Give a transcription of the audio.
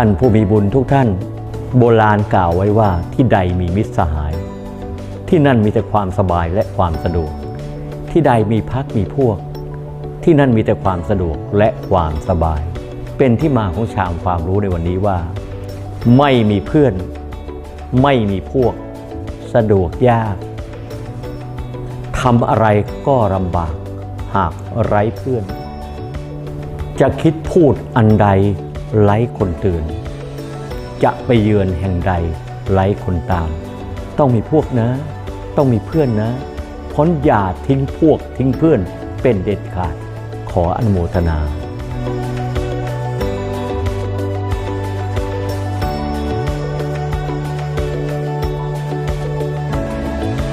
ท่านผู้มีบุญทุกท่าน โบราณกล่าวไว้ว่าที่ใดมีมิตรสหาย ที่นั่นมีแต่ความสบายและความสะดวก ที่ใดมีพักมีพวก ที่นั่นมีแต่ความสะดวกและความสบาย เป็นที่มาของชามความรู้ในวันนี้ว่า ไม่มีเพื่อน ไม่มีพวก สะดวกยากทำอะไรก็ลำบาก หากไร้เพื่อน จะคิดพูดอันใด ไร้คนเตือนจะไปเยือนแห่งใดไร้คนตาม ต้องมีพวกนะ ต้องมีเพื่อนนะพ้นอย่าทิ้งพวกทิ้งเพื่อนเป็นเด็ดขาด ขออนุโมทนา